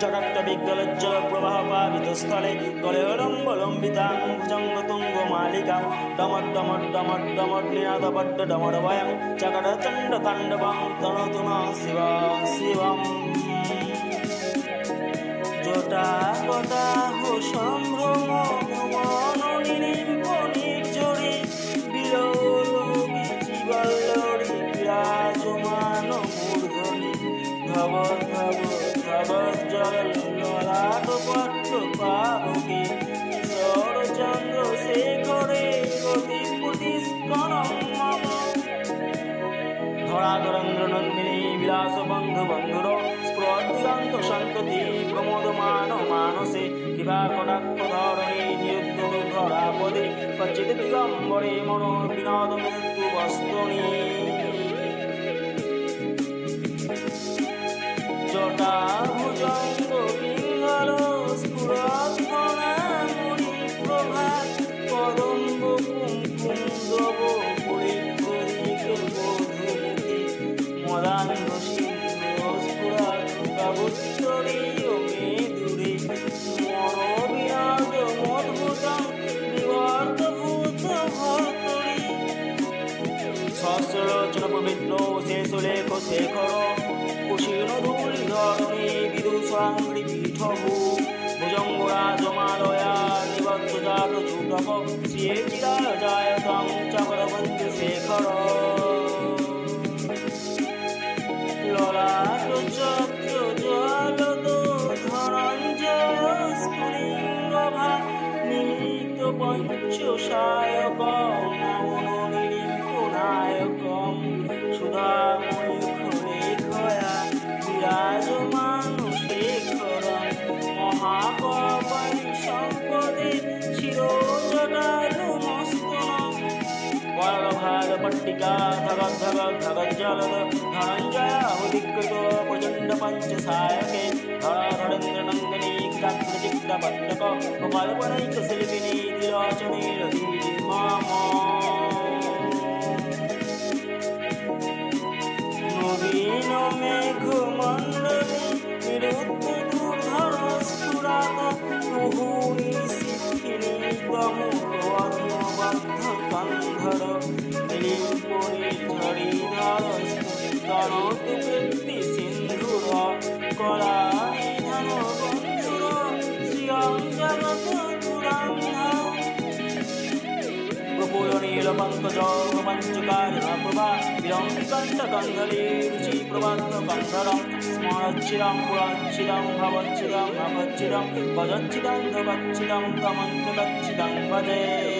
জটাট্ট বিজ্ঞলোজ্জ্বল প্রবাহ পাবিত স্থলে গলেরম্বলম্বিতাং ভুজঙ্গ তুঙ্গ মালিকাং ডমট ডমট ডমট ডমট নিনাদ বড্ড ডমট ভয়ং চকট চণ্ড তাণ্ডবং তনতু ন শিব শিবম। জোটা কটা হো কিবা কটাক্ষ ধরণী নিরুদ্ধ ধরাপদে কচিত দিগম্বরে মনো বিনোদ মৃত্যু বস্ত্রণী জটা ভুজঙ্গ পিঙ্গল মধুমতি মদান্ধ সিন্ধু শেষলেখ শেখর কুশীর্ণ ধূলি ধরণী বিদুষাঙ্গি পীঠভূ ভুজঙ্গ রাজমালয়া নিবদ্ধ জাত চূটক শ্রিয়ে চিরায় নন্দিনী চিত্র চিত্র পত্রক কল্পনৈক শিল্পিনী ত্রিলোচনীর মাম নবীন মেঘ মণ্ডলী নিরুদ্ধ দুর্ধর স্ফুরাত কুহুনি শিক্ষিনী গমুবদ্ধ স্মরচ্ছিদম পুরচ্ছিদম ভবচ্ছিদম ভবচ্ছিদম ভজচ্ছিদম ধবচ্ছিদম তমন্ত গচ্ছিদম ভজে।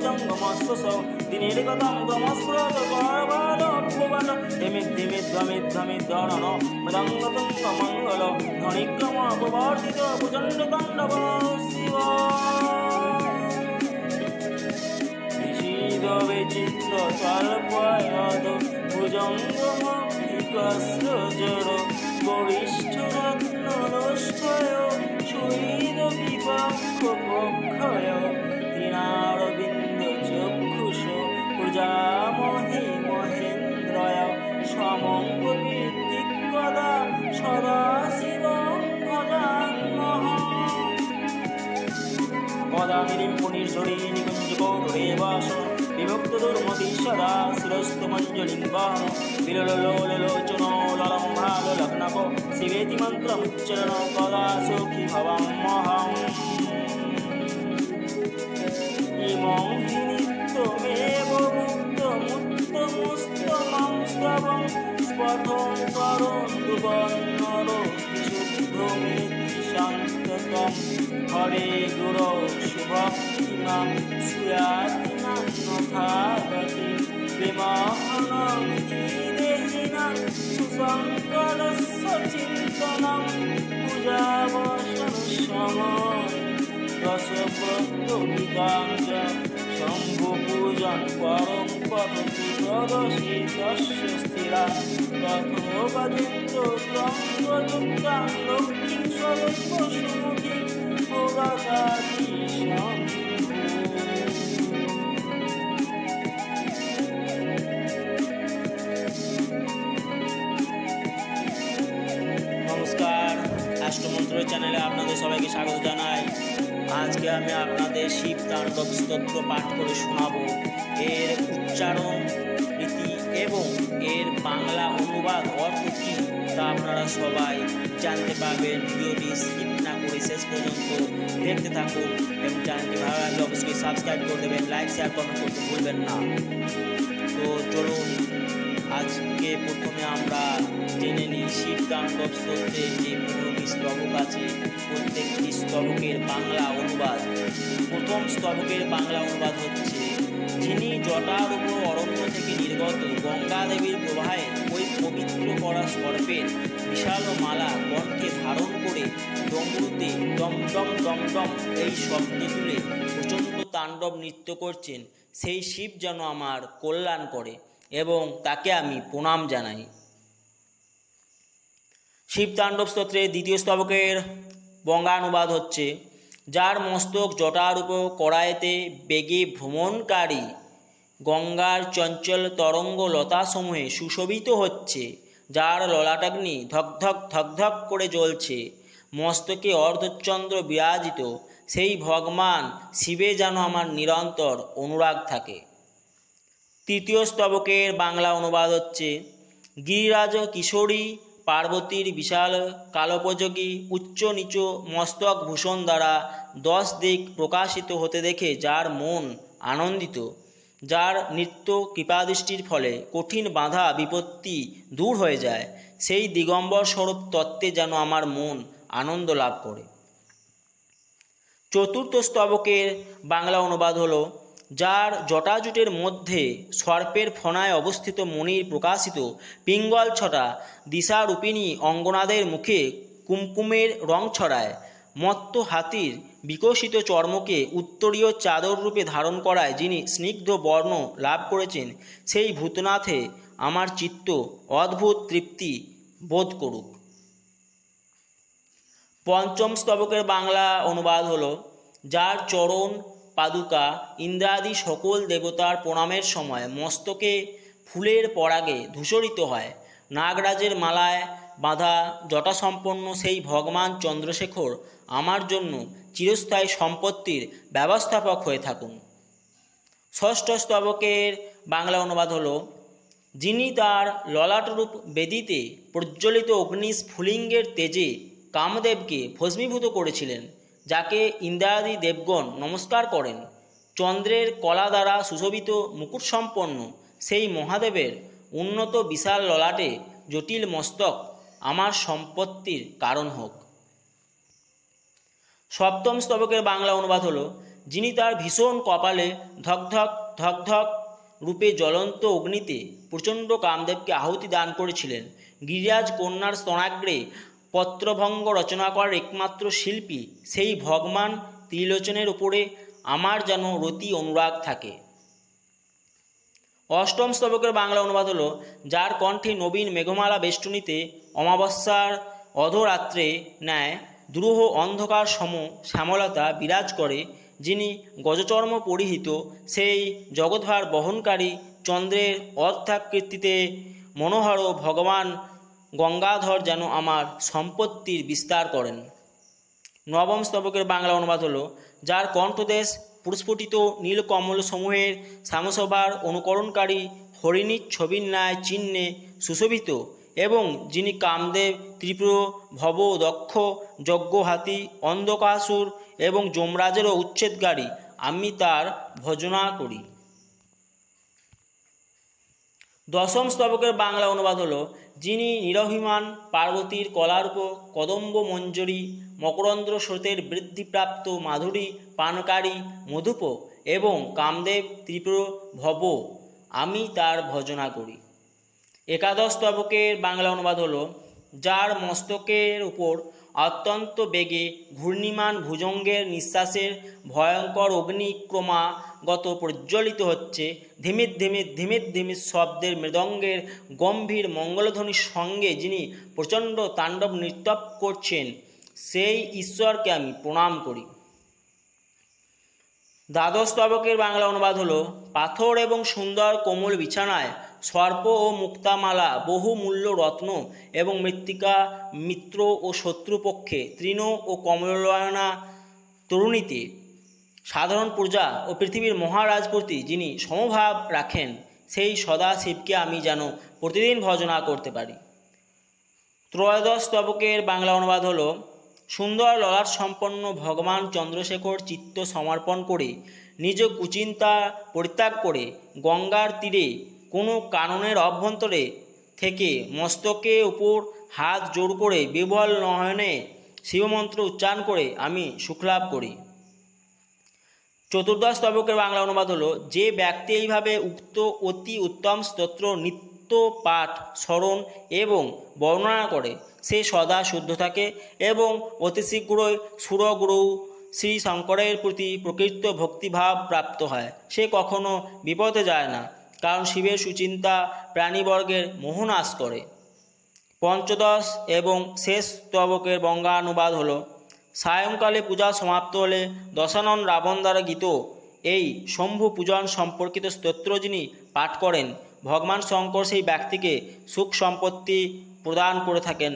ভ্রমদ ভুজঙ্গমস্বস দিনের গতম গমস্ফুরত গর্বাদ অপবাদ ধিমি ধিমি ধ্বমি ধ্বমি দনন মৃদঙ্গ তুঙ্গ মঙ্গল ধ্বনিক্রম প্রবর্তিত ভুজণ্ড তাণ্ডব শিব নিষিদ বিচিত্র স্বল্পয়দ ভুজঙ্গ মৃগস্রজর বরিষ্ঠ রত্ন নষ্টয় সুহৃদ সদা শিরস্তু মঞ্জলিং বাহ বিলোলোলোচন ললম্ভাল লগ্নক শিবেতি মন্ত্রমুচ্চরণ কদা সুখী ভবামহম ইমং নিত্যমেব মুক্তমুত্তমুস্তমং স্তবং স্পথং করন্দুবর্ণর বিশুদ্ধমিতি শান্তকম হরে গুরো 苏呀，吉囊诺哈得吉，礼貌哈囊，依得吉囊，苏桑格达苏钦扎囊，乌扎波扎那扎囊，扎西布顿达扎，桑布布扎，卡隆卡隆，吉罗西吉西斯提拉，卡托巴顿多桑格顿扎隆，听说。স্বাগত জানাই আজকে আমি আপনাদের শিব তাণ্ডব স্তোত্র পাঠ করে শোনাব। এর উচ্চারণ, রীতি এবং এর বাংলা অনুবাদ অর্থ কী তা আপনারা সবাই জানতে পারবেন। ভিডিওটি স্কিপ না করে শেষ পর্যন্ত দেখতে থাকুন এবং চ্যানেলটি ভালো লাগলে অবশ্যই সাবস্ক্রাইব করে দেবেন, লাইক শেয়ার কমেন্ট করতে ভুলবেন না। তো চলুন আজকে প্রথমে আমরা জেনে নিই শিব তাণ্ডব স্তোত্রে যে পনেরোটি স্তবক আছে, প্রত্যেকটি স্তবকের বাংলা অনুবাদ। প্রথম স্তবকের বাংলা অনুবাদ হচ্ছে, যিনি জটার উপর অরণ্য থেকে নির্গত গঙ্গা দেবীর প্রবাহে ওই পবিত্র করা সর্পের বিশাল মালা কণ্ঠে ধারণ করে ডমরুতে দম দম দম দম এই শব্দ তুলে প্রচণ্ড তাণ্ডব নৃত্য করছেন। সেই শিব যেন আমার কল্যাণ করে। এবং তাকে আমি প্রণাম জানাই। শিব তাণ্ডব স্তোত্রের দ্বিতীয় স্তবকের বঙ্গানুবাদ হচ্ছে, যার মস্তক জটার উপর কড়াইতে বেগে ভ্রমণকারী গঙ্গার চঞ্চল তরঙ্গ লতাসমূহে সুশোভিত হচ্ছে, যার ললাটাগ্নি ধকধক ধকধক করে জ্বলছে, মস্তকে অর্ধচন্দ্র বিরাজিত, সেই ভগবান শিবে যেন আমার নিরন্তর অনুরাগ থাকে। তৃতীয় স্তবকের বাংলা অনুবাদ হচ্ছে, গিরিরাজ কিশোরী পার্বতীর বিশাল কালোপযোগী উচ্চ নিচ মস্তক ভূষণ দ্বারা দশ দিক প্রকাশিত হতে দেখে যার মন আনন্দিত, যার নিত্য কৃপাদৃষ্টির ফলে কঠিন বাধা বিপত্তি দূর হয়ে যায়, সেই দিগম্বর স্বরূপ তত্ত্বে যেন আমার মন আনন্দ লাভ করে। চতুর্থ স্তবকের বাংলা অনুবাদ হলো যার জটাজুটের মধ্যে সর্পের ফনায় অবস্থিত মণির প্রকাশিত পিঙ্গল ছটা দিশারূপিণী অঙ্গনাদের মুখে কুমকুমের রং ছড়ায়, মত্ত হাতির বিকশিত চর্মকে উত্তরীয় চাদর রূপে ধারণ করায় যিনি স্নিগ্ধ বর্ণ লাভ করেছেন, সেই ভূতনাথে আমার চিত্ত অদ্ভুত তৃপ্তি বোধ করুক। পঞ্চম স্তবকের বাংলা অনুবাদ হল, যার চরণ পাদুকা, ইন্দ্রাদি সকল দেবতার প্রণামের সময় মস্তকে ফুলের পরাগে ধূসরিত হয়। নাগরাজের মালায় বাঁধা জটাসম্পন্ন সেই ভগবান চন্দ্রশেখর আমার জন্য চিরস্থায়ী সম্পত্তির ব্যবস্থাপক হয়ে থাকুন। ষষ্ঠ স্তবকের বাংলা অনুবাদ হলো, যিনি তার ললাটরূপ বেদিতে প্রজ্বলিত অগ্নি স্ফুলিঙ্গের তেজে কামদেবকে ভস্মীভূত করেছিলেন যাকে ইন্দ্রাদি দেবগণ নমস্কার করেন, চন্দ্রের কলা দ্বারা সুশোভিত মুকুটসম্পন্ন সেই মহাদেবের উন্নত বিশাল ললাটে জটিল মস্তক আমার সম্পত্তির কারণ হোক। সপ্তম স্তবকের বাংলা অনুবাদ হলো, যিনি তার ভীষণ কপালে ধকধক ধকধক রূপে জ্বলন্ত অগ্নিতে প্রচণ্ড কামদেবকে আহুতি দান করেছিলেন, গিরিরাজ কন্যার স্তনাগ্রে পত্রভঙ্গ রচনা করার একমাত্র শিল্পী সেই ভগবান ত্রিলোচনের উপরে আমার যেন রতি অনুরাগ থাকে। অষ্টম স্তবকের বাংলা অনুবাদ হলো, যার কণ্ঠে নবীন মেঘমালা বেষ্টনীতে অমাবস্যার অধরাত্রে ন্যায় দ্রুহ অন্ধকার সম শ্যামলতা বিরাজ করে, যিনি গজচর্ম পরিহিত সেই জগদ্ভার বহনকারী চন্দ্রের অর্থাকৃতিতে মনোহর ভগবান গঙ্গাধর যেন আমার সম্পত্তির বিস্তার করেন। নবম স্তবকের বাংলা অনুবাদ হলো, যার কণ্ঠদেশ প্রস্ফুটিত নীলকমল সমূহের শ্যামসভার অনুকরণকারী হরিণীর ছবির ন্যায় চিহ্নে সুশোভিত এবং যিনি কামদেব, ত্রিপুর, ভব, দক্ষ যজ্ঞহাতি অন্ধকাসুর এবং যমরাজেরও উচ্ছেদকারী আমি তার ভজনা করি। দশম স্তবকের বাংলা অনুবাদ হলো যিনি নিরভিমান পার্বতীর কলার্প কদম্ব মঞ্জরি, মকরন্দ্র স্রোতের বৃদ্ধিপ্রাপ্ত মাধুরী, পানকারী, মধুপ এবং কামদেব ত্রিপুর ভব আমি তার ভজনা করি। একাদশ তবকের বাংলা অনুবাদ হল, যার মস্তকের উপর অত্যন্ত বেগে ঘূর্ণিমান ভুজঙ্গের নিঃশ্বাসের ভয়ঙ্কর অগ্নিক্রমাগত প্রজ্বলিত হচ্ছে ধিমির ধিমির ধিমির ধিমির শব্দের মৃদঙ্গের গম্ভীর মঙ্গলধ্বনির সঙ্গে যিনি প্রচণ্ড তাণ্ডব নৃত্য করছেন, সেই ঈশ্বরকে আমি প্রণাম করি। দ্বাদশ স্তবকের বাংলা অনুবাদ হলো, পাথর এবং সুন্দর কোমল বিছানায় সর্প ও মুক্তামালা বহু মূল্য রত্ন এবং মৃত্তিকা মিত্র ও শত্রুপক্ষে তৃণ ও কমলয়না তরুণীতে সাধারণ প্রজা ও পৃথিবীর মহারাজপতি যিনি সমভাব রাখেন, সেই সদা শিবকে আমি যেন প্রতিদিন ভজনা করতে পারি। ত্রয়োদশ স্তবকের বাংলা অনুবাদ হল, সুন্দর ললাট সম্পন্ন ভগবান চন্দ্রশেখর চিত্ত সমর্পণ করে, নিজ কুচিন্তা পরিত্যাগ করে, গঙ্গার তীরে কোনো কাননের অভ্যন্তরে থেকে মস্তকে উপর হাত জোর করে বিবল নয়নে শিবমন্ত্র উচ্চারণ করে আমি সুখলাভ করি। চতুর্দশ স্তবকের বাংলা অনুবাদ হলো, যে ব্যক্তি এইভাবে উক্ত অতি উত্তম স্তোত্র, নিত্য পাঠ, স্মরণ এবং বর্ণনা করে, সে সদা শুদ্ধ থাকে এবং অতি শীঘ্রই সুরগুরু শ্রী শঙ্করের প্রতি প্রকৃত ভক্তিভাব প্রাপ্ত হয়। সে কখনো বিপদে যায় না, কারণ শিবের সুচিন্তা প্রাণীবর্গের মোহনাশ করে। পঞ্চদশ এবং শেষ স্তবকের বঙ্গানুবাদ হলো সায়ংকালে পূজা সমাপ্ত হলে দশানন রাবণ দ্বারা গীত। এই শম্ভু পূজন সম্পর্কিত স্তোত্র যিনি পাঠ করেন, ভগবান শঙ্কর সেই ব্যক্তিকে সুখ সম্পত্তি প্রদান করে থাকেন।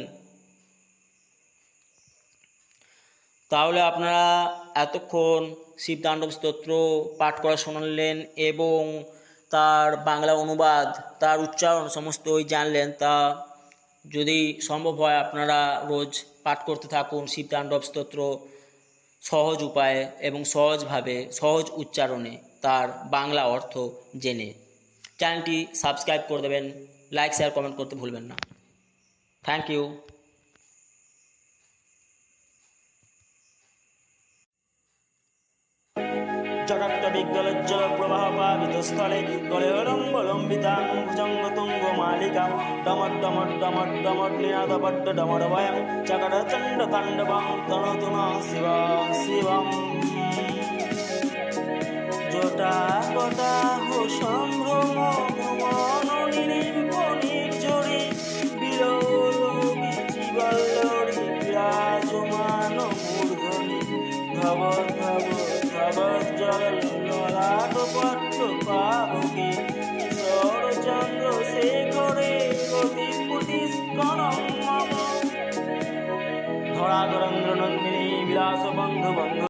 তাহলে আপনারা এতক্ষণ শিবতাণ্ডব স্তোত্র পাঠ করা শুনলেন এবং তার বাংলা অনুবাদ, তার উচ্চারণ সমস্তই জানলেন। তা যদি সম্ভব হয় আপনারা রোজ পাঠ করতে থাকুন শিবতাণ্ডব স্তোত্র, সহজ উপায়ে এবং সহজভাবে, সহজ উচ্চারণে তার বাংলা অর্থ জেনে। চ্যানেলটি সাবস্ক্রাইব করে দেবেন, লাইক, শেয়ার, কমেন্ট করতে ভুলবেন না। Thank you. জটাট্টবিজ্ঞলোজ্জ্বল প্রবাহ পাবিতস্থলে গলেরম্বলম্বিতাং ভুজঙ্গতুঙ্গ মালিকাং, ডমট ডমট ডমট ডমট নিনাদপট্ট ডমট ভয়ং চকটচণ্ড তাণ্ডবং তনতু ন শিব। শিবম জোটা, কটা হো